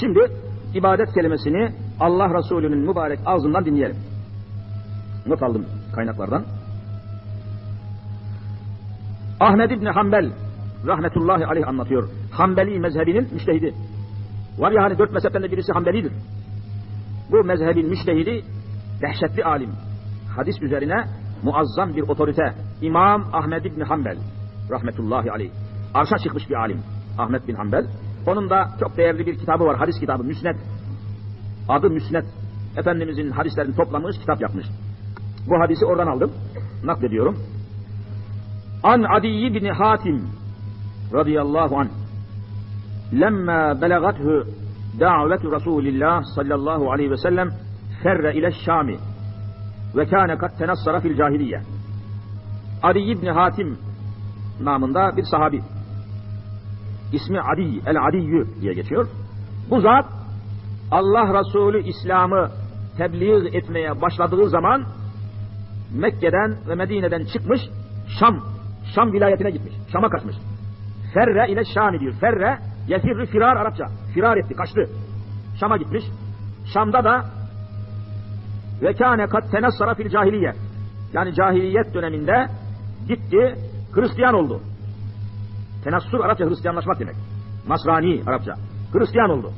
Şimdi ibadet kelimesini Allah Resulü'nün mübarek ağzından dinleyelim. Not aldım kaynaklardan. Ahmed İbni Hanbel rahmetullahi aleyh anlatıyor. Hanbeli mezhebinin müştehidi. Var ya hani dört mezhepten de birisi Hanbelidir. Bu mezhebin müştehidi dehşetli alim. Hadis üzerine muazzam bir otorite. İmam Ahmed İbni Hanbel rahmetullahi aleyh. Arşa çıkmış bir alim. Ahmet bin Hanbel. Onun da çok değerli bir kitabı var. Hadis kitabı Müsned. Adı Müsned. Efendimizin hadislerini toplamış, kitap yapmış. Bu hadisi oradan aldım. Naklediyorum. An Adi bin Hatim radıyallahu anh lemma belagathu davetu Resulillah sallallahu aleyhi ve sellem ferre ile Şami ve kâne kat tenassara fil cahiliye. Adi ibn Hatim namında bir sahabi. İsmi Adi, el Adiyyü diye geçiyor. Bu zat Allah Resulü İslam'ı tebliğ etmeye başladığı zaman Mekke'den ve Medine'den çıkmış Şam, Şam vilayetine gitmiş. Şam'a kaçmış. Ferre ile Şami diyor. Ferre, yefirri firar Arapça. Firar etti, kaçtı. Şam'a gitmiş. Şam'da da ve kâne kat tenassara fil cahiliye. Yani cahiliyet döneminde gitti, Hristiyan oldu. Tenassur Arapça Hristiyanlaşmak demek. Nasrani Arapça. Hristiyan oldu.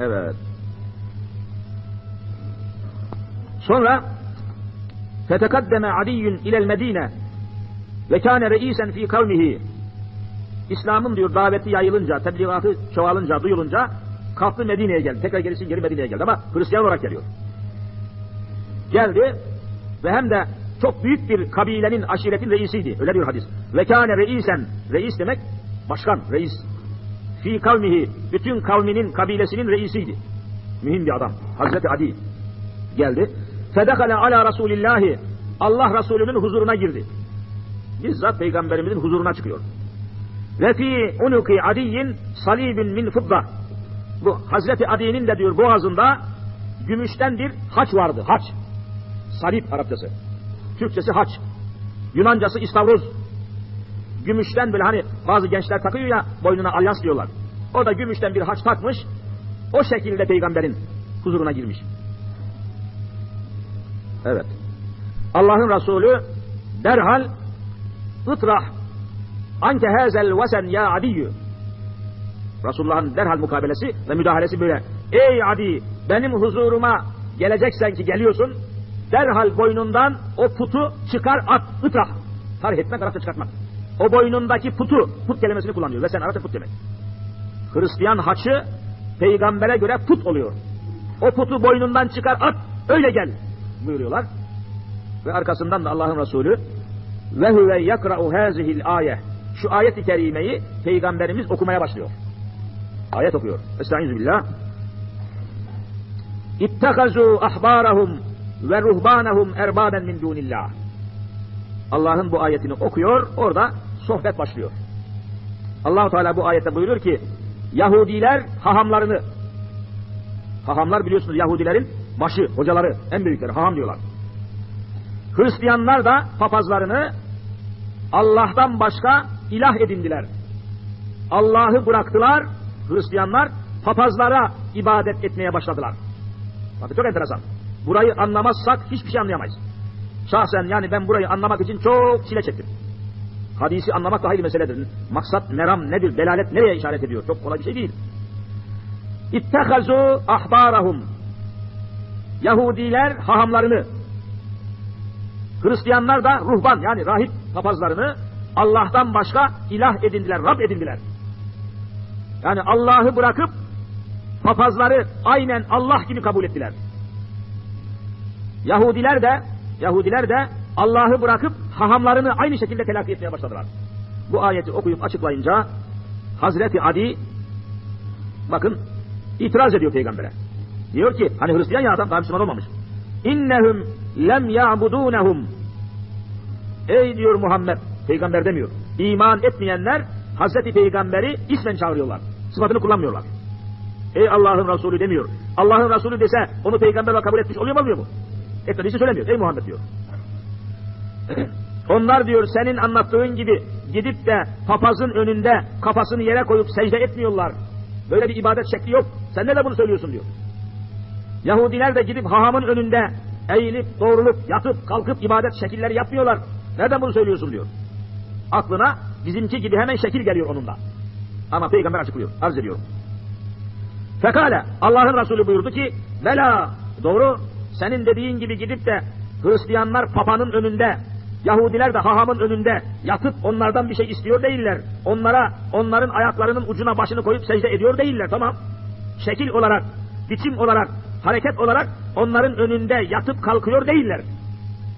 Evet. Sonra fetekaddeme Adiyyün ilel Medine ve kâne reisen fi kavmihi İslam'ın diyor daveti yayılınca, tebliğatı çoğalınca, duyulunca kalktı Medine'ye geldi. Tekrar gerisi geri Medine'ye geldi ama Hristiyan olarak geliyor. Geldi ve hem de çok büyük bir kabilenin, aşiretin reisiydi. Öyle diyor hadis. Ve kâne reisen, reis demek başkan, reis. Fi kavmihi, bütün kavminin, kabilesinin reisiydi. Mühim bir adam. Hazreti Adi geldi. Fedekale ala Resulillahi, Allah Resulü'nün huzuruna girdi. Bizzat Peygamberimizin huzuruna çıkıyor. Ve fi unuki adiyin salibin min fıdda. Bu Hazreti Adi'nin de diyor boğazında gümüşten bir haç vardı. Haç. Salip Arapçası. Türkçesi haç. Yunancası istavroz. Gümüşten böyle hani bazı gençler takıyor ya boynuna alyans diyorlar. O da gümüşten bir haç takmış. O şekilde peygamberin huzuruna girmiş. Evet. Allah'ın Resulü derhal ıtrah anke hazel vesen ya adiyyü Resulullah'ın derhal mukabelesi ve müdahalesi böyle. Ey Adi benim huzuruma geleceksen ki geliyorsun derhal boynundan o putu çıkar at ıtrah. Tarih etmek Arapça çıkartmak. O boynundaki putu, put kelimesini kullanıyor. Ve sen Arapça put demek. Hristiyan haçı peygambere göre put oluyor. O putu boynundan çıkar at öyle gel buyuruyorlar. Ve arkasından da Allah'ın Resulü ve huve yakra'u hazihil ayet. Şu ayet-i kerimeyi peygamberimiz okumaya başlıyor. Ayet okuyor. Estaizu billah. İttekazu ahbarahum ve ruhbanahum erbaben min dunillah. Allah'ın bu ayetini okuyor, orada sohbet başlıyor. Allahu Teala bu ayette buyuruyor ki Yahudiler hahamlarını hahamlar biliyorsunuz Yahudilerin başı, hocaları, en büyükleri haham diyorlar. Hristiyanlar da papazlarını Allah'tan başka ilah edindiler. Allah'ı bıraktılar, Hristiyanlar papazlara ibadet etmeye başladılar. Bakın çok enteresan. Burayı anlamazsak hiçbir şey anlayamayız. Şahsen yani ben burayı anlamak için çok çile çektim. Hadisi anlamak da hayli meseledir. Maksat, meram nedir, delalet nereye işaret ediyor? Çok kolay bir şey değil. İttehazu ahbarahum. Yahudiler hahamlarını, Hristiyanlar da ruhban yani rahip papazlarını Allah'tan başka ilah edindiler, Rab edindiler. Yani Allah'ı bırakıp papazları aynen Allah gibi kabul ettiler. Yahudiler de Yahudiler de Allah'ı bırakıp hahamlarını aynı şekilde telakki etmeye başladılar. Bu ayeti okuyup açıklayınca Hazreti Adi bakın itiraz ediyor peygambere. Diyor ki hani Hristiyan ya adam daha Müslüman olmamış. İnnehum lem ya'budunehum Ey diyor Muhammed peygamber demiyor. İman etmeyenler Hazreti Peygamberi ismen çağırıyorlar. Sıfatını kullanmıyorlar. Ey Allah'ın Resulü demiyor. Allah'ın Resulü dese onu peygamber kabul etmiş oluyor mu olmuyor mu? Etmediği söylemiyor. Ey Muhammed diyor. Onlar diyor senin anlattığın gibi gidip de papazın önünde kafasını yere koyup secde etmiyorlar. Böyle bir ibadet şekli yok. Sen ne de bunu söylüyorsun diyor. Yahudiler de gidip hahamın önünde eğilip, doğrulup, yatıp, kalkıp ibadet şekilleri yapmıyorlar. Neden bunu söylüyorsun diyor. Aklına bizimki gibi hemen şekil geliyor onun da. Ama peygamber açıklıyor, arz ediyorum. Fekale, Allah'ın Resulü buyurdu ki, Bela, doğru, senin dediğin gibi gidip de Hristiyanlar papanın önünde, Yahudiler de hahamın önünde yatıp onlardan bir şey istiyor değiller. Onlara, onların ayaklarının ucuna başını koyup secde ediyor değiller, tamam. Şekil olarak, biçim olarak, hareket olarak onların önünde yatıp kalkıyor değiller.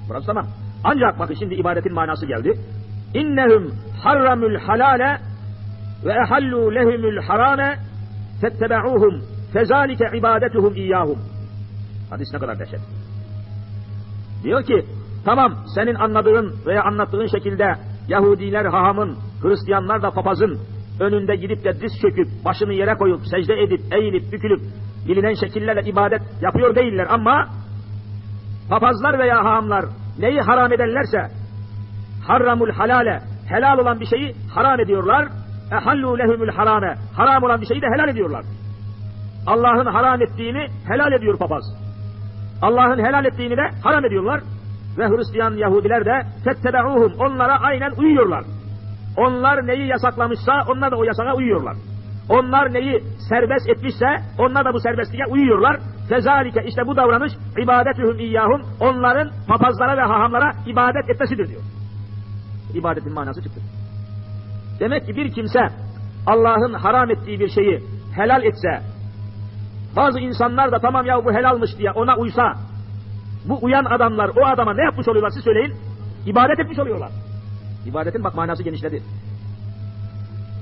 Burası tamam. Ancak bakın şimdi ibadetin manası geldi. İnnehum harramul halale ve ehallu lehumul harame fettebe'uhum fezalike ibadetuhum iyyahum. Hadis ne kadar dehşet. Diyor ki tamam senin anladığın veya anlattığın şekilde Yahudiler hahamın, Hristiyanlar da papazın önünde gidip de diz çöküp başını yere koyup secde edip eğilip bükülüp bilinen şekillerle ibadet yapıyor değiller ama papazlar veya hahamlar neyi haram ederlerse harramul halale helal olan bir şeyi haram ediyorlar. Ehallu lehumul harame haram olan bir şeyi de helal ediyorlar. Allah'ın haram ettiğini helal ediyor papaz. Allah'ın helal ettiğini de haram ediyorlar. Ve Hristiyan Yahudiler de fettebe'uhum onlara aynen uyuyorlar. Onlar neyi yasaklamışsa onlar da o yasağa uyuyorlar. Onlar neyi serbest etmişse onlar da bu serbestliğe uyuyorlar. Fezalike işte bu davranış ibadetühüm iyyahum onların papazlara ve hahamlara ibadet etmesidir diyor. İbadetin manası çıktı. Demek ki bir kimse Allah'ın haram ettiği bir şeyi helal etse, bazı insanlar da tamam ya bu helalmış diye ona uysa, bu uyan adamlar o adama ne yapmış oluyorlar siz söyleyin? İbadet etmiş oluyorlar. İbadetin bak manası genişledi.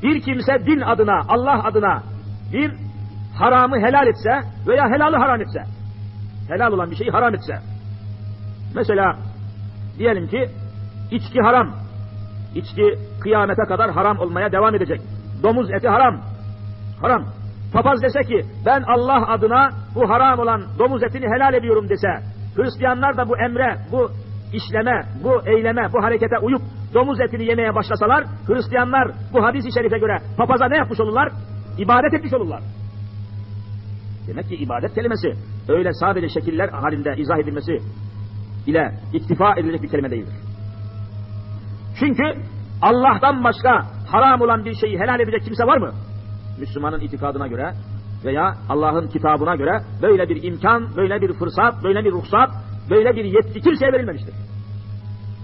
Bir kimse din adına, Allah adına bir haramı helal etse veya helalı haram etse, helal olan bir şeyi haram etse, mesela diyelim ki içki haram, içki kıyamete kadar haram olmaya devam edecek. Domuz eti haram, haram. Papaz dese ki ben Allah adına bu haram olan domuz etini helal ediyorum dese, Hristiyanlar da bu emre, bu işleme, bu eyleme, bu harekete uyup domuz etini yemeye başlasalar, Hristiyanlar bu hadis-i şerife göre papaza ne yapmış olurlar? İbadet etmiş olurlar. Demek ki ibadet kelimesi öyle sadece şekiller halinde izah edilmesi ile iktifa edilecek bir kelime değildir. Çünkü Allah'tan başka haram olan bir şeyi helal edecek kimse var mı? Müslümanın itikadına göre veya Allah'ın kitabına göre böyle bir imkan, böyle bir fırsat, böyle bir ruhsat, böyle bir yetki kimseye verilmemiştir.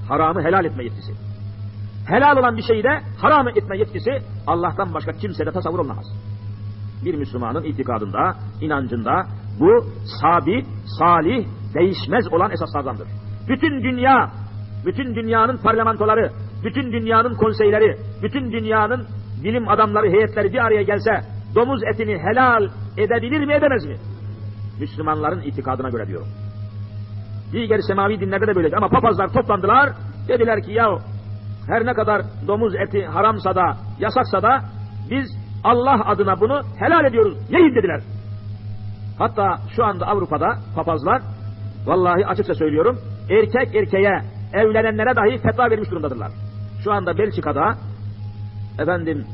Haramı helal etme yetkisi. Helal olan bir şeyi de haram etme yetkisi Allah'tan başka kimsede tasavvur olmaz. Bir Müslümanın itikadında, inancında bu sabit, salih, değişmez olan esaslardandır. Bütün dünya, bütün dünyanın parlamentoları, bütün dünyanın konseyleri, bütün dünyanın bilim adamları, heyetleri bir araya gelse domuz etini helal edebilir mi edemez mi? Müslümanların itikadına göre diyorum. Diğer semavi dinlerde de böyleydi ama papazlar toplandılar dediler ki ya her ne kadar domuz eti haramsa da yasaksa da biz Allah adına bunu helal ediyoruz. Yiyin dediler. Hatta şu anda Avrupa'da papazlar vallahi açıkça söylüyorum erkek erkeğe evlenenlere dahi fetva vermiş durumdadırlar. Şu anda Belçika'da efendim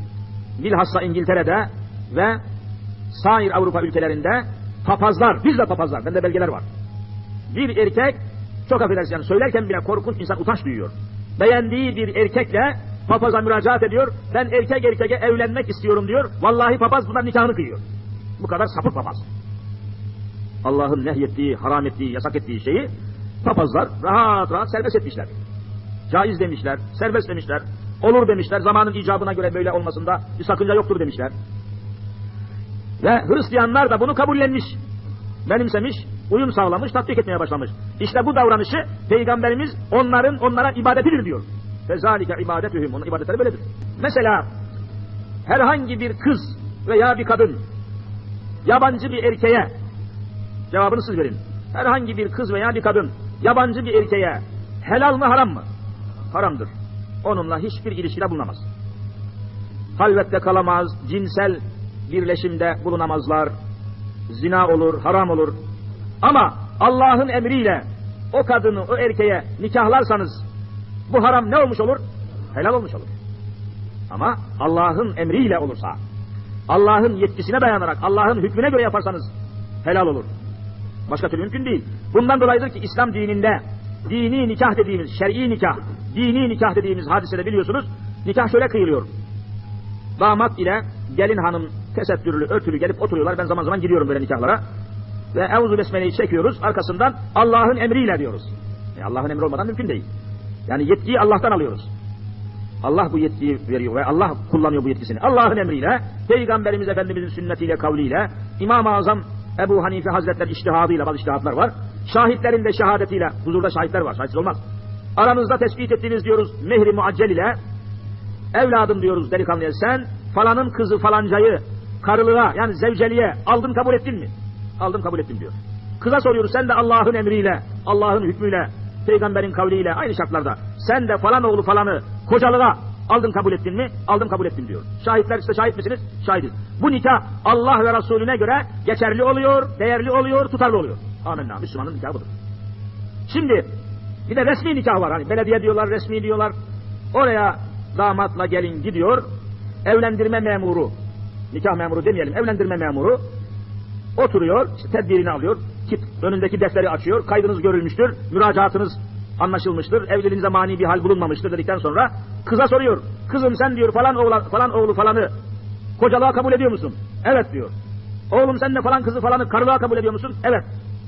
bilhassa İngiltere'de ve sair Avrupa ülkelerinde papazlar, bizde papazlar, bende belgeler var. Bir erkek, çok affedersin yani söylerken bile korkunç insan utanç duyuyor. Beğendiği bir erkekle papaza müracaat ediyor, ben erkek erkeğe evlenmek istiyorum diyor, vallahi papaz bundan nikahını kıyıyor. Bu kadar sapık papaz. Allah'ın nehyettiği, haram ettiği, yasak ettiği şeyi papazlar rahat rahat serbest etmişler. Caiz demişler, serbest demişler, olur demişler, zamanın icabına göre böyle olmasında bir sakınca yoktur demişler. Ve Hristiyanlar da bunu kabullenmiş, benimsemiş, uyum sağlamış, tatbik etmeye başlamış. İşte bu davranışı Peygamberimiz onların onlara ibadetidir diyor. Fezalike ibadetühüm, onun ibadetleri böyledir. Mesela herhangi bir kız veya bir kadın yabancı bir erkeğe, cevabını siz verin. Herhangi bir kız veya bir kadın yabancı bir erkeğe helal mı haram mı? Haramdır. Onunla hiçbir ilişkide bulunamaz. Halvette kalamaz, cinsel birleşimde bulunamazlar. Zina olur, haram olur. Ama Allah'ın emriyle o kadını, o erkeğe nikahlarsanız bu haram ne olmuş olur? Helal olmuş olur. Ama Allah'ın emriyle olursa, Allah'ın yetkisine dayanarak, Allah'ın hükmüne göre yaparsanız helal olur. Başka türlü mümkün değil. Bundan dolayıdır ki İslam dininde dini nikah dediğimiz, şer'i nikah, dini nikah dediğimiz hadisede biliyorsunuz, nikah şöyle kıyılıyor. Damat ile gelin hanım tesettürlü, örtülü gelip oturuyorlar. Ben zaman zaman gidiyorum böyle nikahlara. Ve Eûzü Besmele'yi çekiyoruz. Arkasından Allah'ın emriyle diyoruz. E Allah'ın emri olmadan mümkün değil. Yani yetkiyi Allah'tan alıyoruz. Allah bu yetkiyi veriyor ve Allah kullanıyor bu yetkisini. Allah'ın emriyle, Peygamberimiz Efendimizin sünnetiyle, kavliyle, İmam-ı Azam Ebu Hanife Hazretleri iştihadıyla bazı iştihatlar var. Şahitlerin de şehadetiyle, huzurda şahitler var, şahitsiz olmaz. Aranızda tespit ettiğiniz diyoruz mehri muaccel ile, evladım diyoruz delikanlıya sen falanın kızı falancayı karılığa yani zevceliğe aldın kabul ettin mi? Aldım kabul ettim diyor. Kıza soruyoruz sen de Allah'ın emriyle, Allah'ın hükmüyle, peygamberin kavliyle aynı şartlarda sen de falan oğlu falanı kocalığa aldın kabul ettin mi? Aldım kabul ettim diyor. Şahitler işte şahit misiniz? Şahidiz. Bu nikah Allah ve Resulüne göre geçerli oluyor, değerli oluyor, tutarlı oluyor. Amenna. Müslümanın nikahı budur. Şimdi bir de resmi nikah var. Hani belediye diyorlar, resmi diyorlar. Oraya damatla gelin gidiyor. Evlendirme memuru, nikah memuru demeyelim, evlendirme memuru oturuyor, işte tedbirini alıyor. Kit, önündeki defteri açıyor. Kaydınız görülmüştür, müracaatınız anlaşılmıştır. Evliliğinize mani bir hal bulunmamıştır dedikten sonra kıza soruyor. Kızım sen diyor falan oğlan, falan oğlu falanı kocalığa kabul ediyor musun? Evet diyor. Oğlum sen de falan kızı falanı karılığa kabul ediyor musun? Evet.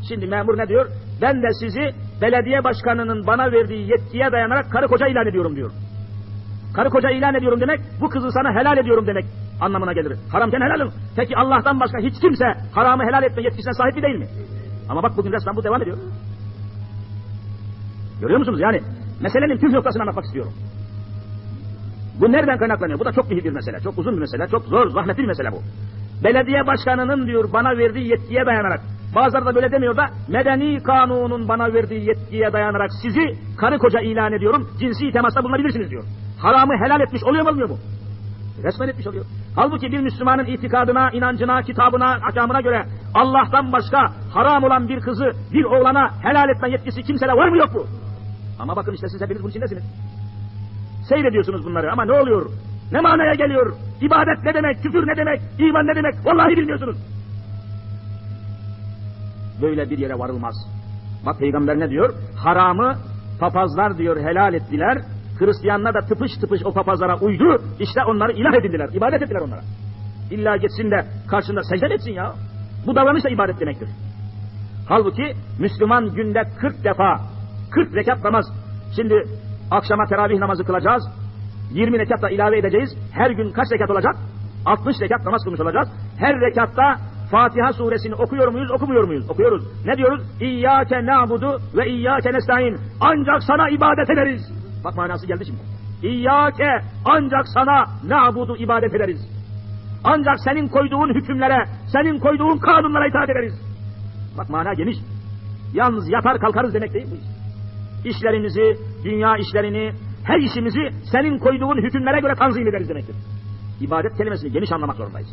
Şimdi memur ne diyor? Ben de sizi belediye başkanının bana verdiği yetkiye dayanarak karı koca ilan ediyorum diyor. Karı koca ilan ediyorum demek, bu kızı sana helal ediyorum demek anlamına gelir. Haramken helalım. Peki Allah'tan başka hiç kimse haramı helal etme yetkisine sahip değil mi? Ama bak bugün resmen bu devam ediyor. Görüyor musunuz? Yani meselenin püf noktasını anlatmak istiyorum. Bu nereden kaynaklanıyor? Bu da çok mühim bir mesele. Çok uzun bir mesele. Çok zor, zahmetli bir mesele bu. Belediye başkanının diyor bana verdiği yetkiye dayanarak Bazıları da böyle demiyor da medeni kanunun bana verdiği yetkiye dayanarak sizi karı koca ilan ediyorum. Cinsi temasta bulunabilirsiniz diyor. Haramı helal etmiş oluyor mu olmuyor mu? Resmen etmiş oluyor. Halbuki bir Müslümanın itikadına, inancına, kitabına, akamına göre Allah'tan başka haram olan bir kızı bir oğlana helal etme yetkisi kimsede var mı yok mu? Ama bakın işte siz hepiniz bunun içindesiniz. Seyrediyorsunuz bunları ama ne oluyor? Ne manaya geliyor? İbadet ne demek? Küfür ne demek? İman ne demek? Vallahi bilmiyorsunuz. Böyle bir yere varılmaz. Bak peygamber ne diyor? Haramı papazlar diyor helal ettiler. Hristiyanlar da tıpış tıpış o papazlara uydu. İşte onları ilah edindiler. ibadet ettiler onlara. İlla gitsin de karşında secde etsin ya. Bu davranış da ibadet demektir. Halbuki Müslüman günde 40 defa 40 rekat namaz. Şimdi akşama teravih namazı kılacağız. 20 rekat da ilave edeceğiz. Her gün kaç rekat olacak? 60 rekat namaz kılmış olacağız. Her rekatta Fatiha suresini okuyor muyuz, okumuyor muyuz? Okuyoruz. Ne diyoruz? İyyâke na'budu ve iyyâke nestaîn. Ancak sana ibadet ederiz. Bak manası geldi şimdi. İyyâke ancak sana na'budu ibadet ederiz. Ancak senin koyduğun hükümlere, senin koyduğun kanunlara itaat ederiz. Bak mana geniş. Yalnız yatar kalkarız demek değil bu iş. İşlerimizi, dünya işlerini, her işimizi senin koyduğun hükümlere göre tanzim ederiz demektir. İbadet kelimesini geniş anlamak zorundayız.